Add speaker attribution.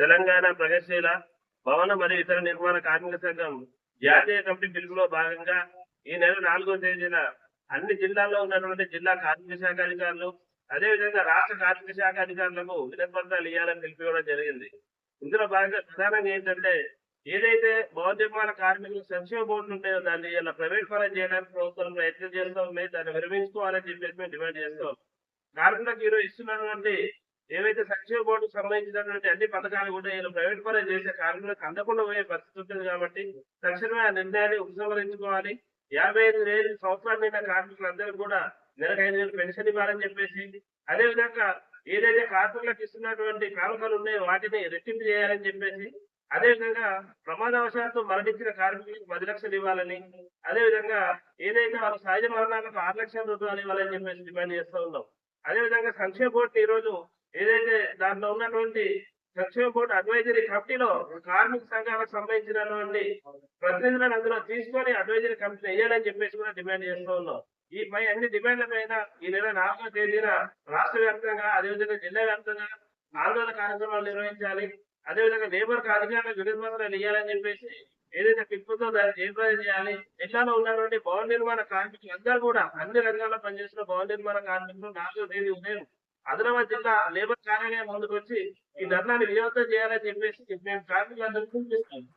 Speaker 1: తెలంగాణ ప్రగతిశీల భవన మరియు ఇతర నిర్మాణ కార్మిక సంఘం జాతీయ కమిటీ పిలుపులో భాగంగా ఈ నెల నాలుగో తేదీన అన్ని జిల్లాల్లో ఉన్నటువంటి జిల్లా కార్మిక శాఖ అధికారులు అదేవిధంగా రాష్ట్ర కార్మిక శాఖ అధికారులకు వినపత్రాలు ఇవ్వాలని తెలిపివ్వడం జరిగింది. ఇందులో భాగంగా ప్రధానంగా ఏంటంటే ఏదైతే భవన నిర్మాణ కార్మికుల సంక్షేమ బోర్డులు ఉంటాయో దాన్ని ఇలా ప్రైవేట్ పరం చేయడానికి ప్రభుత్వం ప్రయత్నం చేస్తాం ఉన్నాయి దాన్ని విరమించుకోవాలని చెప్పేసి మేము డిమాండ్ చేస్తాం కార్మికులకు ఈరోజు ఇస్తున్నటువంటి ఏవైతే సంక్షేమ బోర్డుకు సంబంధించినటువంటి అన్ని పథకాలు కూడా వీళ్ళు ప్రైవేట్ పరం చేసే కార్మికులకు అందకుండా పోయే పరిస్థితి ఉంటుంది కాబట్టి తక్షణమే ఆ నిర్ణయాన్ని ఉపసంహరించుకోవాలి. యాభై ఐదు వేలు సంవత్సరాలు నిండిన కార్మికులందరూ కూడా నెలకు ఐదు వేలు పెన్షన్ ఇవ్వాలని చెప్పేసి అదే విధంగా ఏదైతే కార్మికులకు ఇస్తున్నటువంటి కానుకలు ఉన్నాయో వాటిని రెట్టింపు చేయాలని చెప్పేసి అదే విధంగా ప్రమాదవశాత్తు మరణించిన కార్మికులకు పది లక్షలు ఇవ్వాలని అదే విధంగా ఏదైతే వాళ్ళ సహజ మరణాలకు ఆరు లక్షల రూపాయలు ఇవ్వాలని చెప్పేసి డిమాండ్ చేస్తూ ఉన్నాం. అదే విధంగా సంక్షేమ బోర్డు ఈ రోజు ఏదైతే దాంట్లో ఉన్నటువంటి సంక్షేమ బోర్డు అడ్వైజరీ కమిటీలో కార్మిక సంఘాలకు సంబంధించినటువంటి ప్రతినిధులను అందులో తీసుకొని అడ్వైజరీ కమిటీ వేయాలని చెప్పేసి కూడా డిమాండ్ చేస్తూ ఉన్నాం. ఈ పై అన్ని డిమాండ్ల పైన ఈ నెల నాలుగో తేదీన రాష్ట్ర వ్యాప్తంగా అదేవిధంగా జిల్లా వ్యాప్తంగా ఆందోళన కార్యక్రమాలు నిర్వహించాలి. అదేవిధంగా లేబర్ అధికారులకు వినతిపత్రాలు ఇవ్వాలని చెప్పేసి ఏదైతే పిప్పుతో దాన్ని జయప్రదం చేయాలి జిల్లాలో ఉన్నటువంటి భవన నిర్మాణ కార్మికులు అందరూ కూడా అన్ని రంగాల్లో పనిచేస్తున్న భవన నిర్మాణ కార్మికులు నాలుగో తేదీ ఉదయం ఆదిలాబాద్ జిల్లా లేబర్ కార్యాలయం ముందుకు వచ్చి ఈ ధర్నాన్ని విజయవంతం చేయాలని చెప్పేసి మేము కార్మికులందరికీ పిలుపునిస్తున్నాం.